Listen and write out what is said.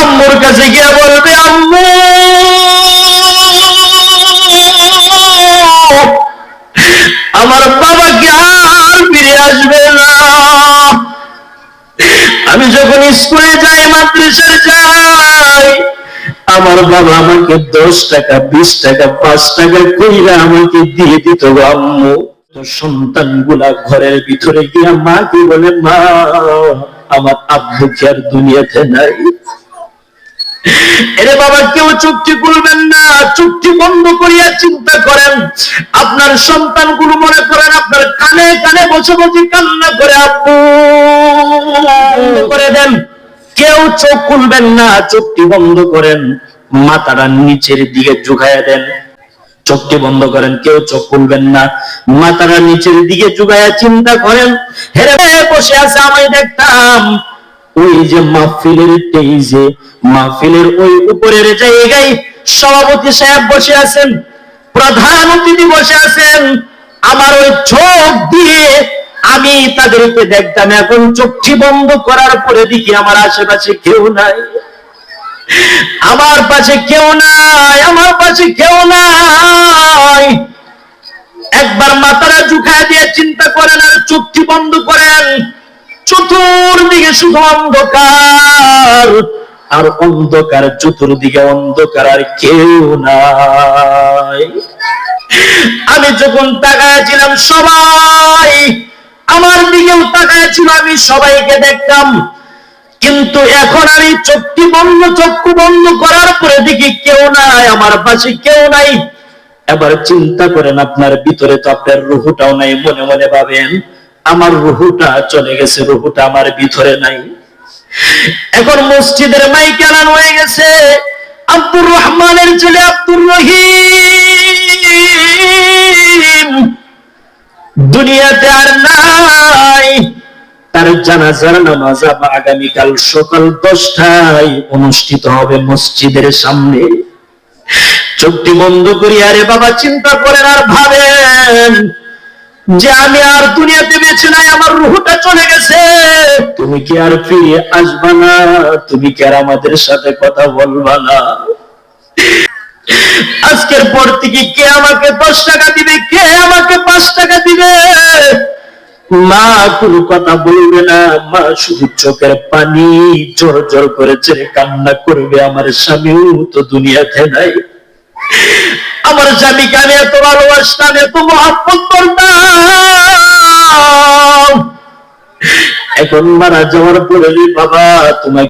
আম্মুর কাছে গিয়ে বলবে, আম্মু, আমার বাবা কি আর ফিরে আসবে না। আমি যখন স্কুলে যাই, মাদ্রাসায় যাই, আমার বাবা আমাকে দশ টাকা, বিশ টাকা, পাঁচ টাকা কইরা আমাকে দিয়ে দিত আম্মু তো সন্তানগুলা ঘরের ভিতরে গিয়া মা কি বলে, মা, আমার আব্বু কি আর দুনিয়াতে নাই। এরে বাবা, কেউ চুক্তি করবেন না। চুক্তি বন্ধ করিয়া চিন্তা করেন। আপনার সন্তানগুলো মনে করেন, আপনার কানে কানে বসে বসে কান্না করে বন্ধ করে দেন। কেউ চোখ খুলবেন না চোখটি বন্ধ করেন। মাথাটা নিচের দিকে ঝুঁকাইয়া দেন। চোখটি বন্ধ করেন, কেউ চোখ খুলবেন না। মাথাটা নিচের দিকে ঝুঁকাইয়া চিন্তা করেন। হেরে বসে আছে, আমি দেখতাম। ওই যে মাহফিলের টেইজে মাহফিলের ওই উপরের জায়গায় সভাপতি সাহেব বসে আছেন প্রধান অতিথি বসে আছেন। আমার ওই চোখ দিয়ে আমি তাদেরকে দেখতাম, এখন চোখটি বন্ধ করার পরে দেখি আমার আশেপাশে কেউ নাই। আমার পাশে কেউ নাই, আমার পাশে কেউ নাই। একবার মাথাটা ঝুঁকায় দিয়ে চিন্তা করেন, আর চোখটি চতুর্দিকে শুধু অন্ধকার, আর অন্ধকার চতুর্দিকে অন্ধকার আর কেউ নাই। আমি যখন তাকায়াছিলাম সবাই, আমার দিকেও তাকায়াছিল, আমি সবাইকে দেখতাম। কিন্তু এখন আমি চোখটি বন্ধ, চক্ষু বন্ধ করার পরে দেখি কেউ নাই, আমার পাশে কেউ নাই। এবার চিন্তা করেন, আপনার ভিতরে তো আপনার রুহুটাও নাই, মনে মনে ভাবেন আমার রুহুটা চলে গেছে, রুহুটা আমার ভিতরে নাই। এখন মসজিদের মাইক আনানো হয়ে গেছে। আব্দুর রহমানের ছেলে আব্দুর রহিম। দুনিয়াতে আর নাই। তার জানাজার নামাজ আগামীকাল সকাল দশটায় অনুষ্ঠিত হবে মসজিদের সামনে। চোখটি বন্ধ করি আরে বাবা, চিন্তা করেন আর ভাবেন। যে আমি আর দুনিয়াতে বেঁচে নাই আমার রুহটা চলে গেছে। তুমি কি আর ফিরে আসবা না? তুমি কি আর আমাদের সাথে কথা বলবা না? আজকের পর থেকে কে আমাকে দশ টাকা দিবে কে আমাকে পাঁচ টাকা দিবে? মা কোনো কথা বলবে না। মা শুধু চোখের পানি জোর জোর করে ছেড়ে কান্না করবে। আমার স্বামীও তো দুনিয়াতে নাই। আমার স্বামীকে আমি এত ভালোবাসতাম এত মহাব্বত করতাম। এখন মারা যাওয়ার পরে বাবা তোমাকে